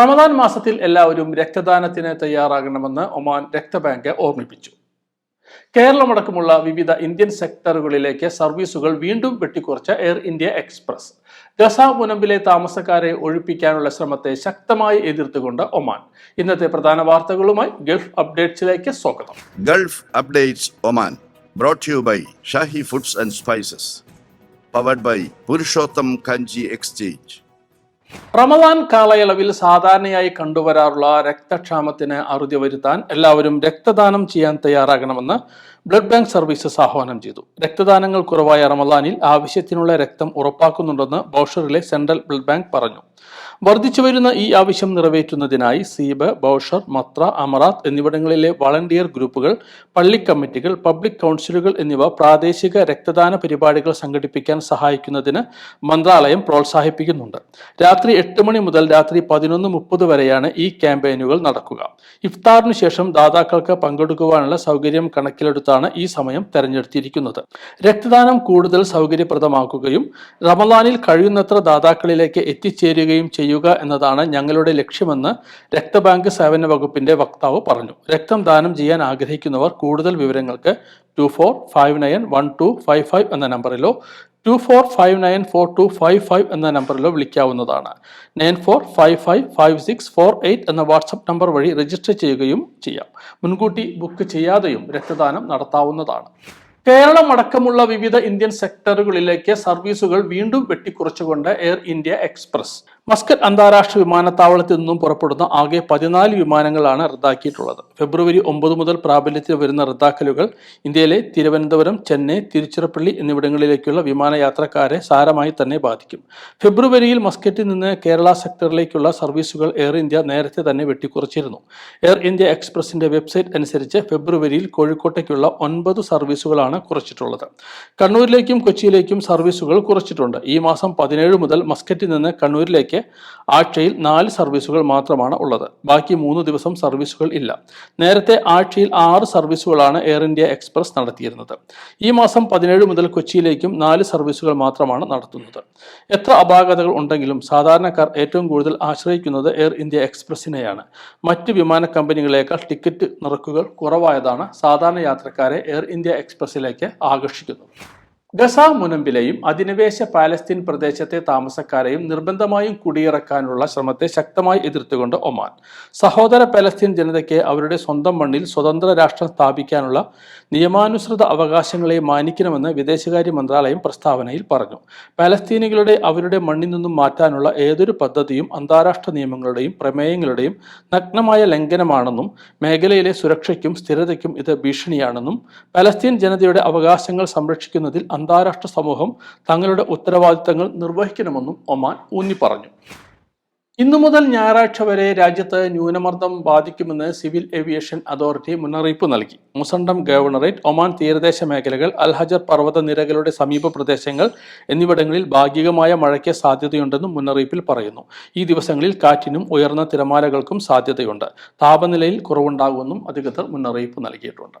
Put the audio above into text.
റമദാൻ മാസത്തിൽ എല്ലാവരും രക്തദാനത്തിന് തയ്യാറാകണമെന്ന് ഒമാൻ രക്തബാങ്ക് ഓർമ്മിപ്പിച്ചു. കേരളമടക്കമുള്ള വിവിധ ഇന്ത്യൻ സെക്ടറുകളിലേക്ക് സർവീസുകൾ വീണ്ടും വെട്ടിക്കുറച്ച എയർ ഇന്ത്യ എക്സ്പ്രസ്. ഗസ മുനമ്പിലെ താമസക്കാരെ ഒഴിപ്പിക്കാനുള്ള ശ്രമത്തെ ശക്തമായി എതിർത്തുകൊണ്ട് ഒമാൻ. ഇന്നത്തെ പ്രധാന വാർത്തകളുമായി ഗൾഫ് അപ്ഡേറ്റ്സിലേക്ക് സ്വാഗതം. Gulf updates Oman brought to by by foods and spices powered by Purushottam Kanji exchange. Ramadan കാലയളവിൽ സാധാരണയായി കണ്ടുവരാറുള്ള രക്തക്ഷാമത്തിന് അറുതി വരുത്താൻ എല്ലാവരും രക്തദാനം ചെയ്യാൻ തയ്യാറാകണമെന്ന് ബ്ലഡ് ബാങ്ക് സർവീസസ് ആഹ്വാനം ചെയ്തു. രക്തദാനങ്ങൾ കുറവായ റമദാനിൽ ആവശ്യത്തിനുള്ള രക്തം ഉറപ്പാക്കുന്നുണ്ടെന്ന് ബൌഷറിലെ സെൻട്രൽ ബ്ലഡ് ബാങ്ക് പറഞ്ഞു. വർദ്ധിച്ചു വരുന്ന ഈ ആവശ്യം നിറവേറ്റുന്നതിനായി സീബ് ബൌഷർ മത്ര അമറാത്ത് എന്നിവിടങ്ങളിലെ വളണ്ടിയർ ഗ്രൂപ്പുകൾ പള്ളി കമ്മിറ്റികൾ പബ്ലിക് കൗൺസിലുകൾ എന്നിവ പ്രാദേശിക രക്തദാന പരിപാടികൾ സംഘടിപ്പിക്കാൻ സഹായിക്കുന്നതിന് മന്ത്രാലയം പ്രോത്സാഹിപ്പിക്കുന്നുണ്ട്. രാത്രി എട്ട് മണി മുതൽ രാത്രി പതിനൊന്ന് മുപ്പത് വരെയാണ് ഈ ക്യാമ്പയിനുകൾ നടക്കുക. ഇഫ്താറിനു ശേഷം ദാതാക്കൾക്ക് പങ്കെടുക്കുവാനുള്ള സൗകര്യം കണക്കിലെടുത്താണ് ഈ സമയം തെരഞ്ഞെടുത്തിരിക്കുന്നത്. രക്തദാനം കൂടുതൽ സൗകര്യപ്രദമാക്കുകയും റമദാനിൽ കഴിയുന്നത്ര ദാതാക്കളിലേക്ക് എത്തിച്ചേരുകയും ചെയ്യുക എന്നതാണ് ഞങ്ങളുടെ ലക്ഷ്യമെന്ന് രക്തബാങ്ക് സേവന വകുപ്പിന്റെ വക്താവ് പറഞ്ഞു. രക്തം ദാനം ചെയ്യാൻ ആഗ്രഹിക്കുന്നവർ കൂടുതൽ വിവരങ്ങൾക്ക് two four five nine one two five five എന്ന നമ്പറിലോ two four five nine four two five five എന്ന നമ്പറിലോ വിളിക്കാവുന്നതാണ്. Nine four five five five six four eight എന്ന വാട്സപ്പ് നമ്പർ വഴി രജിസ്റ്റർ ചെയ്യുകയും ചെയ്യാം. മുൻകൂട്ടി ബുക്ക് ചെയ്യാതെയും രക്തദാനം നടത്താവുന്നതാണ്. കേരളം അടക്കമുള്ള വിവിധ ഇന്ത്യൻ സെക്ടറുകളിലേക്ക് സർവീസുകൾ വീണ്ടും വെട്ടിക്കുറച്ചുകൊണ്ട് എയർ ഇന്ത്യ എക്സ്പ്രസ് മസ്കറ്റ് അന്താരാഷ്ട്ര വിമാനത്താവളത്തിൽ നിന്നും പുറപ്പെടുന്ന ആകെ പതിനാല് വിമാനങ്ങളാണ് റദ്ദാക്കിയിട്ടുള്ളത്. ഫെബ്രുവരി ഒമ്പത് മുതൽ പ്രാബല്യത്തിൽ വരുന്ന റദ്ദാക്കലുകൾ ഇന്ത്യയിലെ തിരുവനന്തപുരം ചെന്നൈ തിരുച്ചിറപ്പള്ളി എന്നിവിടങ്ങളിലേക്കുള്ള വിമാനയാത്രക്കാരെ സാരമായി തന്നെ ബാധിക്കും. ഫെബ്രുവരിയിൽ മസ്കറ്റിൽ നിന്ന് കേരള സെക്ടറിലേക്കുള്ള സർവീസുകൾ എയർ ഇന്ത്യ നേരത്തെ തന്നെ വെട്ടിക്കുറച്ചിരുന്നു. എയർ ഇന്ത്യ എക്സ്പ്രസിന്റെ വെബ്സൈറ്റ് അനുസരിച്ച് ഫെബ്രുവരിയിൽ കോഴിക്കോട്ടേക്കുള്ള ഒൻപത് സർവീസുകളാണ് കുറച്ചിട്ടുള്ളത്. കണ്ണൂരിലേക്കും കൊച്ചിയിലേക്കും സർവീസുകൾ കുറച്ചിട്ടുണ്ട്. ഈ മാസം പതിനേഴ് മുതൽ മസ്കറ്റിൽ നിന്ന് കണ്ണൂരിലേക്ക് ആഴ്ചയിൽ നാല് സർവീസുകൾ മാത്രമാണ് ഉള്ളത്. ബാക്കി മൂന്ന് ദിവസം സർവീസുകൾ ഇല്ല. നേരത്തെ ആഴ്ചയിൽ ആറ് സർവീസുകളാണ് എയർ ഇന്ത്യ എക്സ്പ്രസ് നടത്തിയിരുന്നത്. ഈ മാസം പതിനേഴ് മുതൽ കൊച്ചിയിലേക്കും നാല് സർവീസുകൾ മാത്രമാണ് നടത്തുന്നത്. എത്ര അപാകതകൾ ഉണ്ടെങ്കിലും സാധാരണക്കാർ ഏറ്റവും കൂടുതൽ ആശ്രയിക്കുന്നത് എയർ ഇന്ത്യ എക്സ്പ്രസിനെയാണ്. മറ്റ് വിമാന കമ്പനികളേക്കാൾ ടിക്കറ്റ് നിരക്കുകൾ കുറവായതാണ് സാധാരണ യാത്രക്കാരെ എയർ ഇന്ത്യ എക്സ്പ്രസിലേക്ക് ആകർഷിക്കുന്നത്. ഗസ മുനമ്പിലെയും അധിനിവേശ പാലസ്തീൻ പ്രദേശത്തെ താമസക്കാരെയും നിർബന്ധമായും കുടിയിറക്കാനുള്ള ശ്രമത്തെ ശക്തമായി എതിർത്തുകൊണ്ട് ഒമാൻ. സഹോദര പാലസ്തീൻ ജനതയ്ക്ക് അവരുടെ സ്വന്തം മണ്ണിൽ സ്വതന്ത്ര രാഷ്ട്രം സ്ഥാപിക്കാനുള്ള നിയമാനുസൃത അവകാശങ്ങളെ മാനിക്കണമെന്ന് വിദേശകാര്യ മന്ത്രാലയം പ്രസ്താവനയിൽ പറഞ്ഞു. പാലസ്തീനികളുടെ അവരുടെ മണ്ണിൽ നിന്നും മാറ്റാനുള്ള ഏതൊരു പദ്ധതിയും അന്താരാഷ്ട്ര നിയമങ്ങളുടെയും പ്രമേയങ്ങളുടെയും നഗ്നമായ ലംഘനമാണെന്നും മേഖലയിലെ സുരക്ഷയ്ക്കും സ്ഥിരതയ്ക്കും ഇത് ഭീഷണിയാണെന്നും പലസ്തീൻ ജനതയുടെ അവകാശങ്ങൾ സംരക്ഷിക്കുന്നതിൽ അന്താരാഷ്ട്ര സമൂഹം തങ്ങളുടെ ഉത്തരവാദിത്തങ്ങൾ നിർവഹിക്കണമെന്നും ഒമാൻ ഊന്നി പറഞ്ഞു ഇന്നു മുതൽ ഞായറാഴ്ച വരെ രാജ്യത്ത് ന്യൂനമർദ്ദം ബാധിക്കുമെന്ന് സിവിൽ ഏവിയേഷൻ അതോറിറ്റി മുന്നറിയിപ്പ് നൽകി. മുസണ്ടം ഗവർണറേറ്റ് ഒമാൻ തീരദേശ മേഖലകൾ അൽഹജർ പർവത നിരകളുടെ സമീപ പ്രദേശങ്ങൾ എന്നിവിടങ്ങളിൽ ഭാഗികമായ മഴയ്ക്ക് സാധ്യതയുണ്ടെന്നും മുന്നറിയിപ്പിൽ പറയുന്നു. ഈ ദിവസങ്ങളിൽ കാറ്റിനും ഉയർന്ന തിരമാലകൾക്കും സാധ്യതയുണ്ട്. താപനിലയിൽ കുറവുണ്ടാകുമെന്നും അധികൃതർ മുന്നറിയിപ്പ് നൽകിയിട്ടുണ്ട്.